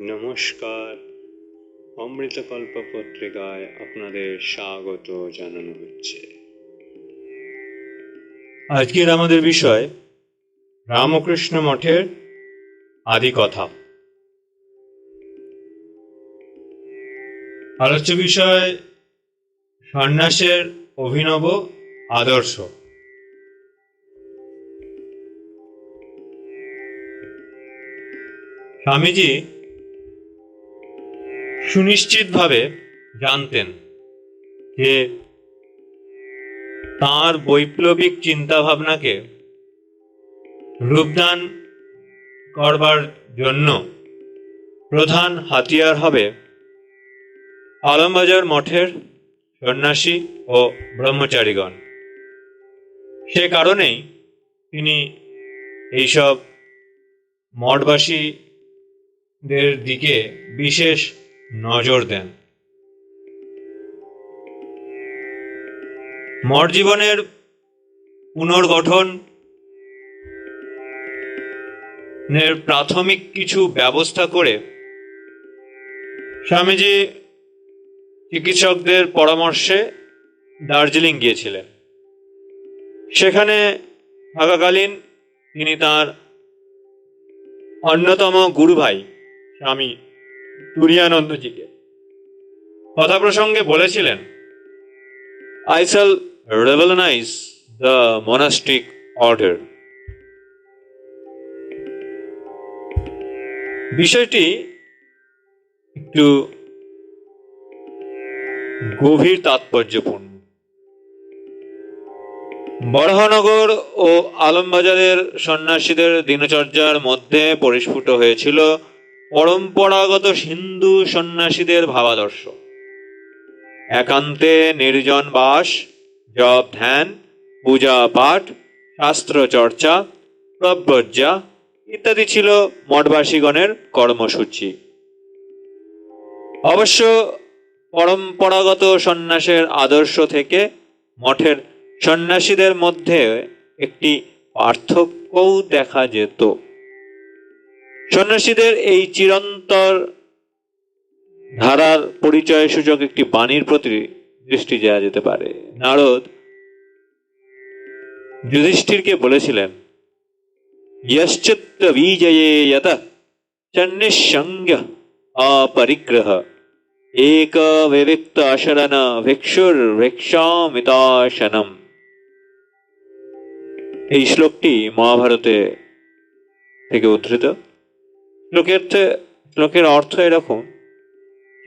নমস্কার। অমৃতকল্প পত্রিকায় আপনাদের স্বাগত জানানো হচ্ছে। আজকের আমাদের বিষয় রামকৃষ্ণ মঠের আদি কথা আলোচ্য বিষয় সন্ন্যাসের অভিনব আদর্শ। স্বামীজি সুনিশ্চিতভাবে জানতেন যে তাঁর বৈপ্লবিক চিন্তাভাবনাকে রূপদান করবার জন্য প্রধান হাতিয়ার হবে আলমবাজার মঠের সন্ন্যাসী ও ব্রহ্মচারীগণ। সে কারণেই তিনি এইসব মঠবাসীদের দিকে বিশেষ নজর দেন। মঠ জীবনের পুনর্গঠন প্রাথমিক কিছু ব্যবস্থা করে স্বামীজি চিকিৎসকদের পরামর্শে দার্জিলিং গিয়েছিলেন। সেখানে থাকাকালীন তিনি তার অন্যতম গুরু ভাই স্বামী তুরিয়ানন্দজিকে কথা প্রসঙ্গে বলেছিলেন I shall revolutionise the monastic order বিষয়টি একটু গভীর তাৎপর্যপূর্ণ। বরাহনগর ও আলমবাজারের সন্ন্যাসীদের দিনচর্যার মধ্যে পরিস্ফুট হয়েছিল পরম্পরাগত হিন্দু সন্ন্যাসীদের ভাবাদর্শ। একান্তে নির্জন বাস, জপ ধ্যান, পূজা পাঠ, শাস্ত্র চর্চা প্রব্রজ্জা ইত্যাদি ছিল মঠবাসীগণের কর্মসূচি। অবশ্য পরম্পরাগত সন্ন্যাসের আদর্শ থেকে মঠের সন্ন্যাসীদের মধ্যে একটি পার্থক্যও দেখা যেত। সন্ন্যাসীদের এই চিরন্তর ধারার পরিচয় সূচক একটি বাণীর প্রতি দৃষ্টি দেওয়া যেতে পারে নারদ যুধিষ্ঠিরকে বলেছিলেন यश्चित्त बीजये यत चन्निसंग अपरिग्रह एक विविक्त अशरण ভিক্ষুর্ভিক্ষামিতাশনম এই শ্লোকটি মহাভারতে থেকে উদ্ধৃত শ্লোকের থে- শ্লোকের অর্থ এরকম।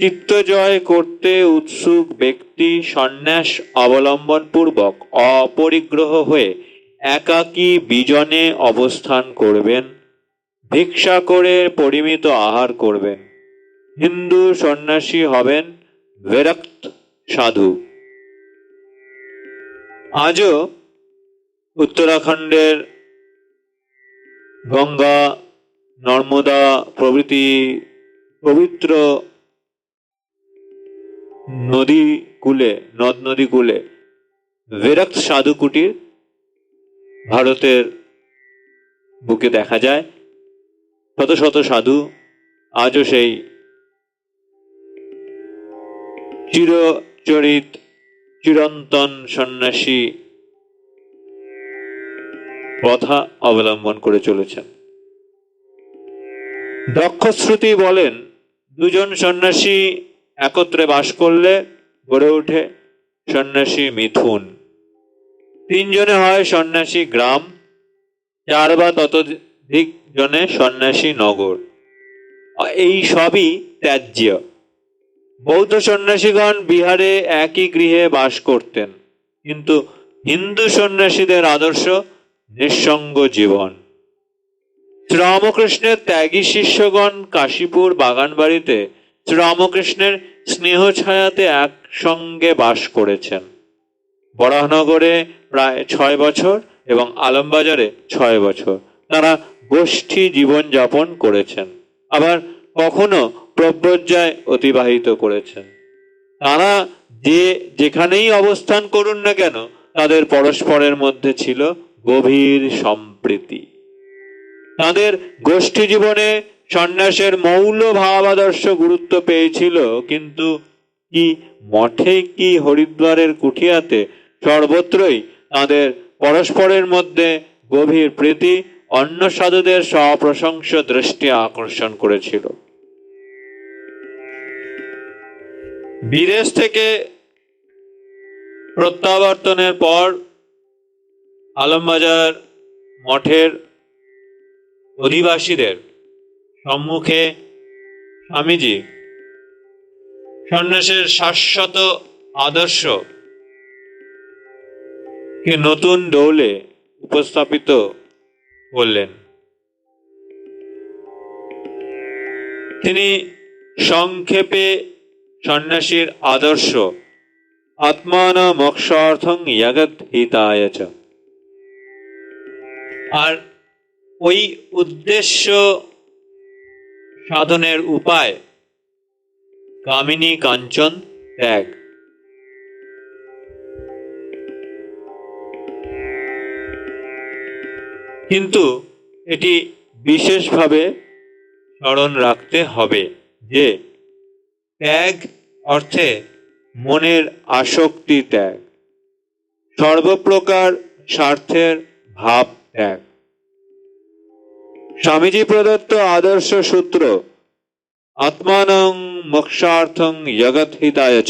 চিত্ত জয় করতে উৎসুক ব্যক্তি সন্ন্যাস অবলম্বন পূর্বক অপরিগ্রহ হয়ে একাকী বিজনে অবস্থান করবেন, ভিক্ষা করে পরিমিত আহার করবেন। হিন্দু সন্ন্যাসী হবেন বিরক্ত সাধু। আজও উত্তরাখণ্ডের গঙ্গা নর্মদা প্রভৃতি পবিত্র নদী কূলে, নদ নদী কূলে বিরক্ত সাধু কুটির ভারতের বুকে দেখা যায়। শত শত সাধু আজও সেই চিরচরিত, চিরন্তন সন্ন্যাসী প্রথা অবলম্বন করে চলেছেন। দক্ষশ্রুতি বলেন, দুজন সন্ন্যাসী একত্রে বাস করলে গড়ে ওঠে সন্ন্যাসী মিথুন। তিনজনে হয় সন্ন্যাসী গ্রাম, চার বা ততোধিক জনে সন্ন্যাসী নগর। এই সবই ত্যায্য বৌদ্ধ সন্ন্যাসীগণ বিহারে একই গৃহে বাস করতেন, কিন্তু হিন্দু সন্ন্যাসীদের আদর্শ নিঃসঙ্গ জীবন। শ্রীরামকৃষ্ণের ত্যাগী শিষ্যগণ কাশীপুর বাগানবাড়িতে শ্রীরামকৃষ্ণের স্নেহ ছায়াতে একসঙ্গে বাস করেছেন। বরাহনগরে প্রায় ছয় বছর এবং আলমবাজারে ছয় বছর তারা গোষ্ঠী জীবনযাপন করেছেন। আবার কখনো প্রব্রজ্জায় অতিবাহিত করেছেন। তারা যে যেখানেই অবস্থান করুন না কেন, তাদের পরস্পরের মধ্যে ছিল গভীর সম্প্রীতি। তাদের গোষ্ঠী জীবনে সন্ন্যাসের মৌল ভাবাদর্শ গুরুত্ব পেয়েছিল, কিন্তু কি মঠে কি হরিদ্বারের কুঠিয়াতে সর্বত্রই তাদের পরস্পরের মধ্যে গভীর প্রীতি, অন্য সাধুদের সপ্রশংস দৃষ্টি আকর্ষণ করেছিল। বিদেশ থেকে প্রত্যাবর্তনের পর আলমবাজার মঠের অধিবাসীদের সম্মুখে স্বামীজি সন্ন্যাসের শাশ্বত আদর্শ কে নতুন দৌলে উপস্থাপিত করলেন। তিনি সংক্ষেপে সন্ন্যাসীর আদর্শ আত্মান মোক্ষার্থং জগৎ হিতায় আর ওই উদ্দেশ্য সাধনের উপায়। কামিনী কাঞ্চন ত্যাগ। কিন্তু এটি বিশেষভাবে স্মরণ রাখতে হবে যে ত্যাগ অর্থে মনের আসক্তি ত্যাগ। সর্বপ্রকার স্বার্থের ভাব ত্যাগ। স্বামীজি প্রদত্ত আদর্শ সূত্র, আত্মানং মোক্ষার্থং জগৎ হিতায়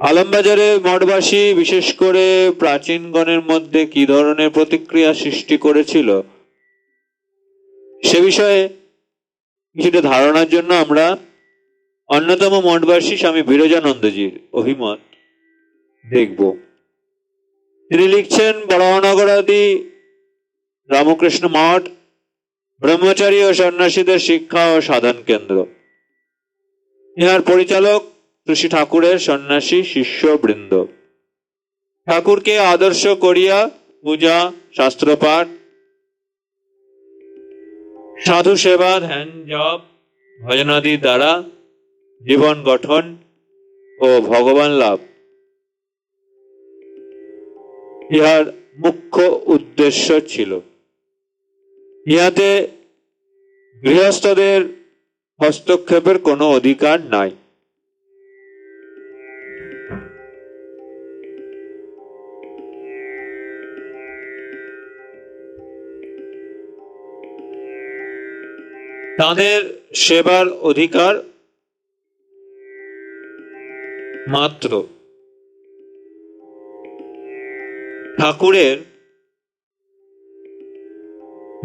আলমবাজারে মঠবাসী, বিশেষ করে প্রাচীনগণের মধ্যে কি ধরনের প্রতিক্রিয়া সৃষ্টি করেছিল? সে বিষয়ে কিছুটা ধারণার জন্য আমরা অন্যতম মঠবাসী স্বামী বিরজানন্দজির অভিমত দেখব। তিনি লিখছেন, বরাহনগরাদি রামকৃষ্ণ মঠ, ব্রহ্মচারী ও সন্ন্যাসীদের শিক্ষা ও সাধন কেন্দ্র। ইহার পরিচালক ঋষি ঠাকুরের সন্ন্যাসী শিষ্য বৃন্দ ঠাকুরকে আদর্শ করিয়া পূজা, শাস্ত্রপাঠ, সাধু সেবা, ধ্যান, জপ ভজনাদি দ্বারা জীবন গঠন ও ভগবান লাভ। ইহার মুখ্য উদ্দেশ্য ছিল। ইহাতে গৃহস্থদের হস্তক্ষেপের কোনো অধিকার নাই। তাদের সেবার অধিকার মাত্র। ঠাকুরের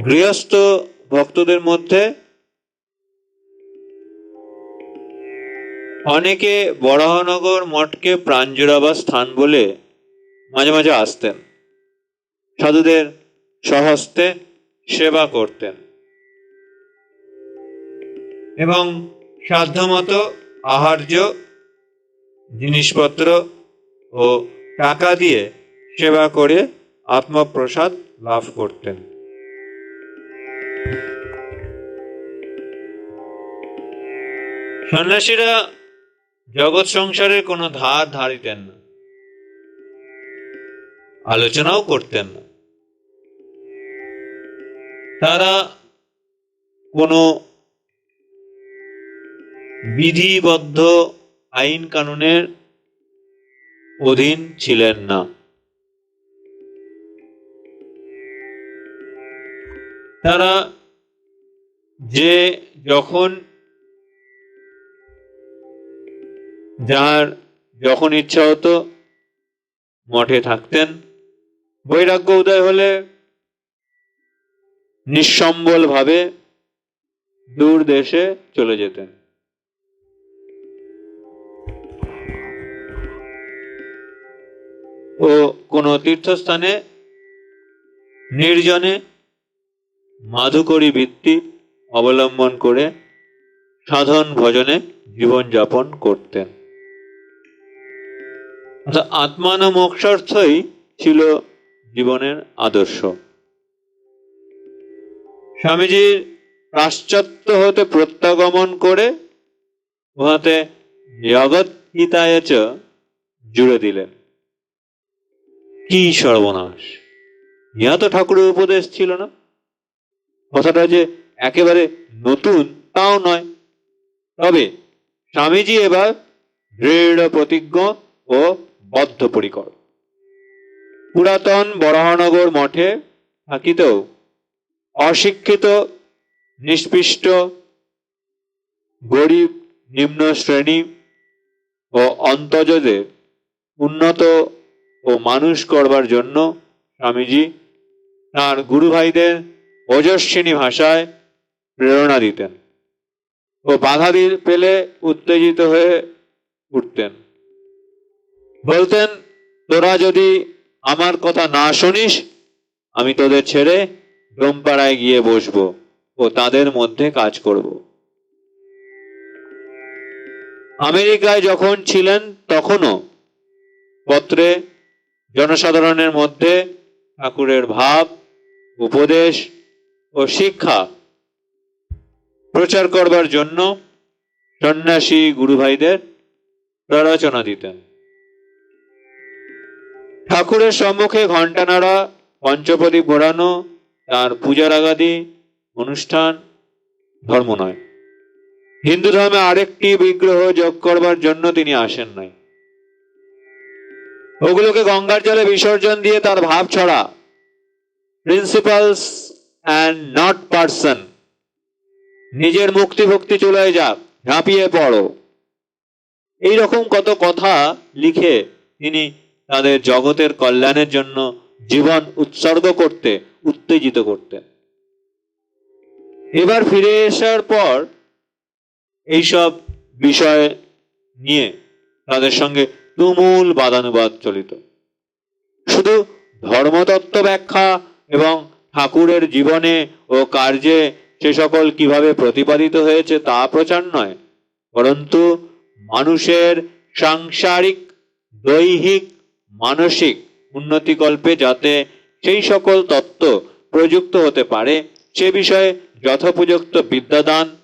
গৃহস্থ ভক্তদের মধ্যে অনেকে বরাহনগর মঠকে প্রাঞ্জুরাবা স্থান বলে মাঝে মাঝে আসতেন। সাধুদের সহস্তে সেবা করতেন। এবং সাধ্যমতো আহার্য জিনিসপত্র ও টাকা দিয়ে সেবা করে আত্মপ্রসাদ লাভ করতেন। সন্ন্যাসীরা জগৎ সংসারের কোনো ধার ধারিতেন না। আলোচনাও করতেন না। তারা কোনো বিধিবদ্ধ আইন কানুনের অধীন ছিলেন না। তারা যে যখন যার যখন ইচ্ছা হতো মঠে থাকতেন। বৈরাগ্য উদয় হলে নিঃসম্বল ভাবে দূর দেশে চলে যেতেন। ও কোনো তীর্থস্থানে নির্জনে মাধুকরী ভিত্তি অবলম্বন করে সাধন ভজনে জীবনযাপন করতেন। অর্থাৎ আত্মান মোক্ষার্থই ছিল জীবনের আদর্শ। স্বামীজির পাশ্চাত্য হতে প্রত্যাগমন করে উহাতে জগৎ হিতায় জুড়ে দিলেন। কি সর্বনাশ! ইহা তো ঠাকুরের উপদেশ ছিল না। কথাটা যে একেবারে নতুন তাও নয়। তবে স্বামীজি এবার দৃঢ় প্রতিজ্ঞ ও বদ্ধপরিকর। পুরাতন বরাহনগর মঠে থাকিতেও অশিক্ষিত, নিষ্পৃষ্ট, গরিব নিম্ন শ্রেণি ও অন্তজদের উন্নত ও মানুষ করবার জন্য স্বামীজি তাঁর গুরু ভাইদের ওজস্বিনী ভাষায় প্রেরণা দিতেন ও বাধা পেলে উত্তেজিত হয়ে উঠতেন। বলতেন, তোরা যদি আমার কথা না শুনিস, আমি তোদের ছেড়ে ডোমপাড়ায় গিয়ে বসবো ও তাদের মধ্যে কাজ করব। আমেরিকায় যখন ছিলেন তখনও পত্রে জনসাধারণের মধ্যে ঠাকুরের ভাব, উপদেশ ও শিক্ষা প্রচার করবার জন্য সন্ন্যাসী গুরু ভাইদের প্ররোচনা দিতেন। ঠাকুরের সম্মুখে ঘণ্টা নাড়া পঞ্চপ্রদীপ ঘোরানো, তার পূজার আগাদি, অনুষ্ঠান ধর্ম নয় হিন্দু ধর্মে আরেকটি বিগ্রহ যোগ করবার জন্য তিনি আসেন নাই। ওগুলোকে গঙ্গার জলে বিসর্জন দিয়ে তার ভাব ছড়া। প্রিন্সিপালস অ্যান্ড নট পার্সন নিজের মুক্তি ভক্তি চলে যাক, ঝাঁপিয়ে পড়ো। এই রকম কত কথা লিখে তিনি তাদের জগতের কল্যাণের জন্য জীবন উৎসর্গ করতে, উত্তেজিত করতেন এবার ফিরে আসার পর এইসব বিষয় নিয়ে তাদের সঙ্গে তুমুল বাদানুবাদ চলিত। শুধু ধর্মতত্ত্ব ব্যাখ্যা এবং ঠাকুরের জীবনে ও কার্যে সে সকল কীভাবে প্রতিপাদিত হয়েছে তা প্রচার নয় পরন্তু মানুষের সাংসারিক, দৈহিক মানসিক উন্নতিকল্পে যাতে সেই সকল তত্ত্ব প্রযুক্ত হতে পারে, সে বিষয়ে যথোপযুক্ত বিদ্যাদান,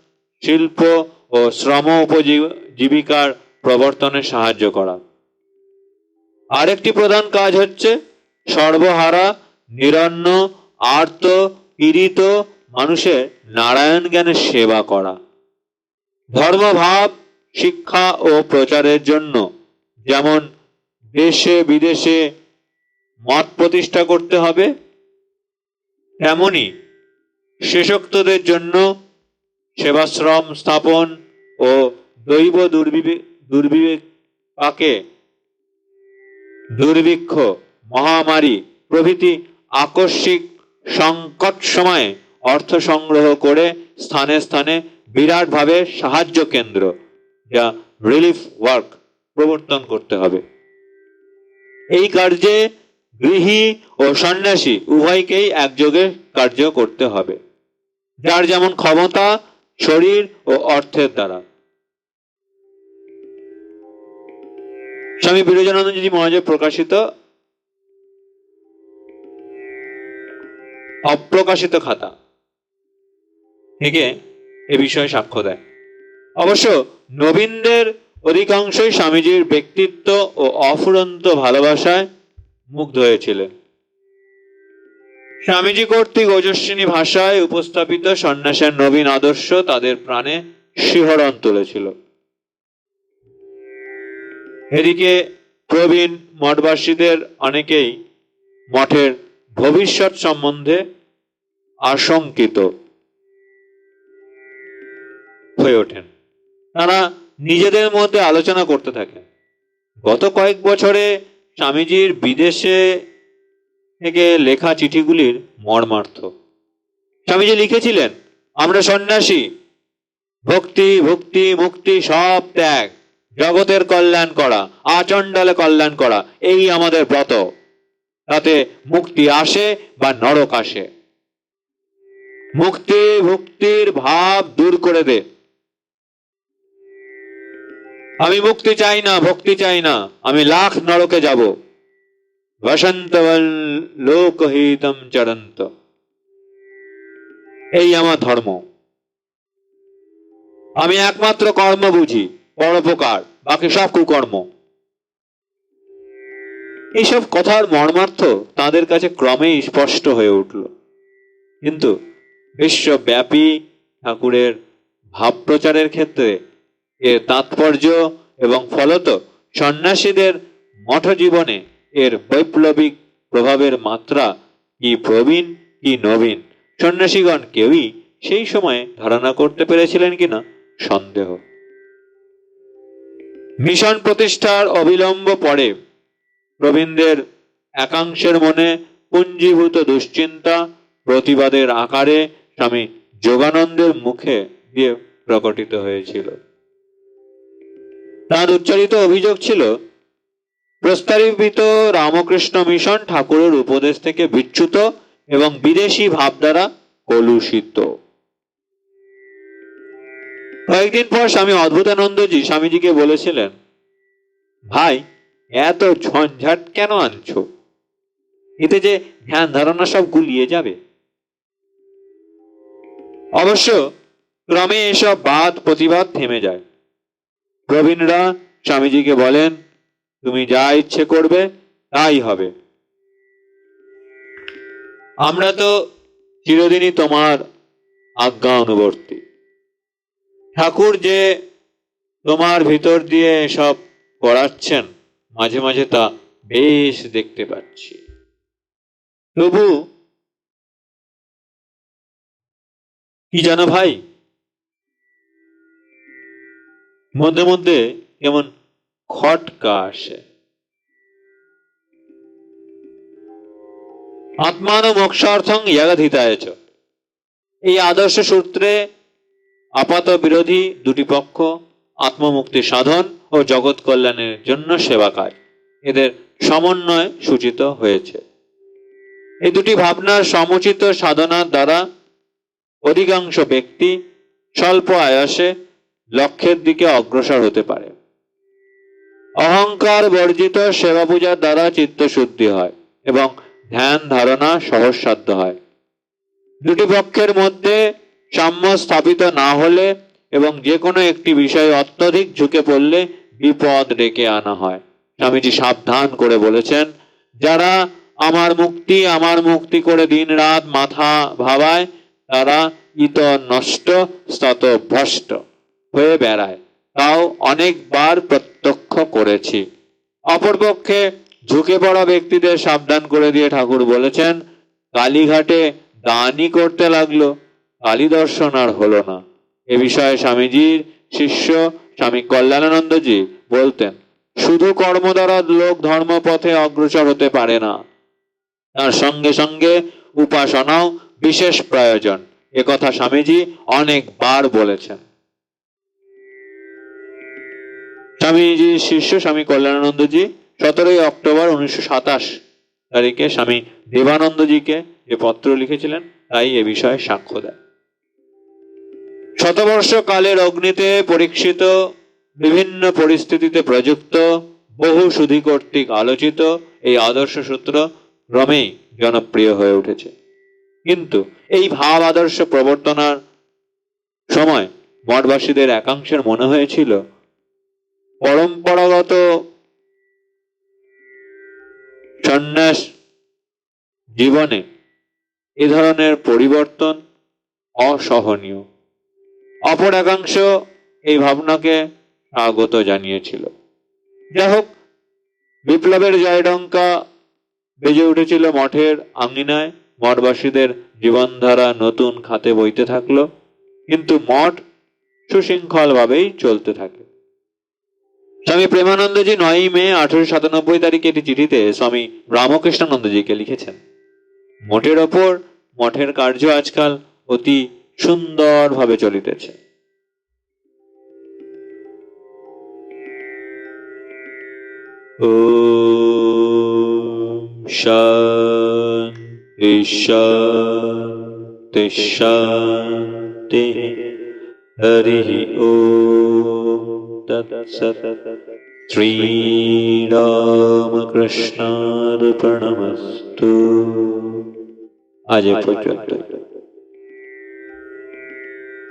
শিল্প ও শ্রম উপজীবিকার প্রবর্তনে সাহায্য করা। আরেকটি প্রধান কাজ হচ্ছে সর্বহারা, নিরন্ন, আর্ত, পীড়িত মানুষের নারায়ণ জ্ঞানের সেবা করা। ধর্মভাব, শিক্ষা ও প্রচারের জন্য যেমন দেশে, বিদেশে মত প্রতিষ্ঠা করতে হবে। এমনই শেষোক্তদের জন্য সেবাশ্রম স্থাপন ও দৈব দুর্বিবে দুর্বিবেকে দুর্ভিক্ষ, মহামারী প্রভৃতি আকস্মিক সংকট সময়ে অর্থ সংগ্রহ করে স্থানে স্থানে বিরাটভাবে সাহায্য কেন্দ্র, যা রিলিফ ওয়ার্ক প্রবর্তন করতে হবে। এই কার্যে গৃহী ও সন্ন্যাসী উভয়কেই একযোগে কার্য করতে হবে। যার যেমন ক্ষমতা, শরীর ও অর্থের দ্বারা। স্বামী বিরোজানন্দজি মহারাজের প্রকাশিত, অপ্রকাশিত খাতা থেকে এ বিষয়ে সাক্ষ্য দেয় অবশ্য নবীনদের অধিকাংশই স্বামীজির ব্যক্তিত্ব ও অফুরন্ত ভালোবাসায় মুগ্ধ হয়েছিলেন। স্বামীজি কর্তৃক ওজস্বিনী ভাষায় উপস্থাপিত সন্ন্যাসের নবীন আদর্শ তাদের প্রাণে শিহরণ তুলেছিল। এদিকে প্রবীণ মঠবাসীদের অনেকেই মঠের ভবিষ্যৎ সম্বন্ধে আশঙ্কিত হয়ে ওঠেন। তারা নিজেদের মধ্যে আলোচনা করতে থাকেন গত কয়েক বছরে স্বামীজির বিদেশে থেকে লেখা চিঠিগুলির মর্মার্থ। স্বামীজি লিখেছিলেন, আমরা সন্ন্যাসী, ভক্তি ভক্তি, মুক্তি, সব ত্যাগ, জগতের কল্যাণ করা, আচণ্ডালে কল্যাণ করা, এই আমাদের ব্রত। তাতে মুক্তি আসে বা নরক আসে। মুক্তি, ভক্তির ভাব দূর করে দে। আমি মুক্তি চাই না, ভক্তি চাই না, আমি লাখ নরকে যাব। বসন্তবল লোকহিতম চরন্ত। এই আমার ধর্ম। আমি একমাত্র কর্ম বুঝি, পরোপকার, বাকি সব কুকর্ম। এইসব কথার মর্মার্থ তাদের কাছে ক্রমেই স্পষ্ট হয়ে উঠল। কিন্তু বিশ্বব্যাপী ঠাকুরের ভাব প্রচারের ক্ষেত্রে এর তাৎপর্য এবং ফলত সন্ন্যাসীদের মঠ জীবনে এর বৈপ্লবিক প্রভাবের মাত্রা কি প্রবীণ, কি নবীন? সন্ন্যাসীগণ কেউই সেই সময়ে ধারণা করতে পেরেছিলেন কিনা? সন্দেহ। মিশন প্রতিষ্ঠার অবিলম্ব পরে প্রবীণদের একাংশের মনে পুঞ্জীভূত দুশ্চিন্তা, প্রতিবাদের আকারে স্বামী যোগানন্দের মুখে দিয়ে প্রকটিত হয়েছিল। তার উচ্চারিত অভিযোগ ছিল, প্রস্তাবিত রামকৃষ্ণ মিশন ঠাকুরের উপদেশ থেকে বিচ্যুত এবং বিদেশি ভাব দ্বারা কলুষিত। কয়েকদিন পর স্বামী অদ্ভুতানন্দজি স্বামীজিকে বলেছিলেন, ভাই, এত ঝঞ্ঝাট কেন আনছো? এতে যে ধ্যান ধারণা সব গুলিয়ে যাবে। অবশ্য ক্রমে এসব বাদ প্রতিবাদ থেমে যায়। প্রবীণরা স্বামীজিকে বলেন, তুমি যা ইচ্ছে করবে, তাই হবে। আমরা তো চিরদিনই তোমার আজ্ঞা অনুবর্তী। ঠাকুর যে তোমার ভিতর দিয়ে সব করাচ্ছেন, মাঝে মাঝে তা বেশ দেখতে পাচ্ছি। তবু কি জানো ভাই মধ্যে মধ্যে কেমন খটকা আসে। আত্মান মোক্ষার্থং ইয়াগাধিতায়। এই আদর্শ সূত্রে আপাত বিরোধী দুটি পক্ষ আত্মমুক্তি সাধন ও জগৎ কল্যাণের জন্য সেবা কাজ। এদের সমন্বয় সূচিত হয়েছে। এই দুটি ভাবনার সমুচিত সাধনার দ্বারা অধিকাংশ ব্যক্তি স্বল্প আয়াসে লক্ষ্যের দিকে অগ্রসর হতে পারে। অহংকার বর্জিত সেবা পূজার দ্বারা চিত্তশুদ্ধি হয় এবং ধ্যান ধারণা সহজসাধ্য হয়। দুটি পক্ষের মধ্যে সাম্য স্থাপিত না হলে এবং যে কোনো একটি বিষয়ে অত্যধিক ঝুঁকে পড়লে বিপদ ডেকে আনা হয়। স্বামীজি সাবধান করে বলেছেন, যারা আমার মুক্তি আমার মুক্তি করে দিন রাত মাথা ভাবায়, তারা ইত নষ্ট স্তত ভ্রষ্ট হয়ে বেড়ায়। তাও অনেকবার প্রত্যক্ষ করেছি। অপরপক্ষে ঝুঁকে পড়া ব্যক্তিদের সাবধান করে দিয়ে ঠাকুর বলেছেন, কালীঘাটে দানই করতে লাগল, কালী দর্শন আর হলো না। এ বিষয়ে স্বামীজির শিষ্য স্বামী কল্যাণানন্দজি বলতেন, শুধু কর্ম লোক ধর্মপথে অগ্রসর হতে পারে না। তার সঙ্গে সঙ্গে উপাসনাও বিশেষ প্রয়োজন। একথা স্বামীজি অনেকবার বলেছেন। স্বামীজির শিষ্য, স্বামী কল্যাণানন্দজি, সতেরোই অক্টোবর উনিশশো সাতাশ তারিখে স্বামী দেবানন্দজিকে যে পত্র লিখেছিলেন, তাই এ বিষয়ে সাক্ষ্য দেয়। শতবর্ষ কালের অগ্নিতে পরীক্ষিত, বিভিন্ন পরিস্থিতিতে প্রযুক্ত, বহু সুধী কর্তৃক আলোচিত এই আদর্শ সূত্র ক্রমেই জনপ্রিয় হয়ে উঠেছে। কিন্তু এই ভাব আদর্শ প্রবর্তনার সময় মঠবাসীদের একাংশের মনে হয়েছিল পরম্পরাগত সন্ন্যাস জীবনে এ ধরনের পরিবর্তন অসহনীয়। অপর একাংশ এই ভাবনাকে স্বাগত জানিয়েছিল। যাই হোক, বিপ্লবের জয়ডঙ্কা বেজে উঠেছিল মঠের আঙ্গিনায় মঠবাসীদের জীবনধারা নতুন খাতে বইতে থাকল, কিন্তু মঠ সুশৃঙ্খল ভাবেই চলতে থাকে। স্বামী প্রেমানন্দজি নয়ই মে আঠারোশো সাতানব্বই তারিখে একটি চিঠিতে স্বামী রামকৃষ্ণানন্দজিকে লিখেছেন, মঠের ওপর মঠের কার্য আজকাল অতি সুন্দরভাবে চলিতেছে। শান্তি শান্তি হরি ও तत्सत् श्रीरामकृष्णार्पणमस्तु। अजय पूजन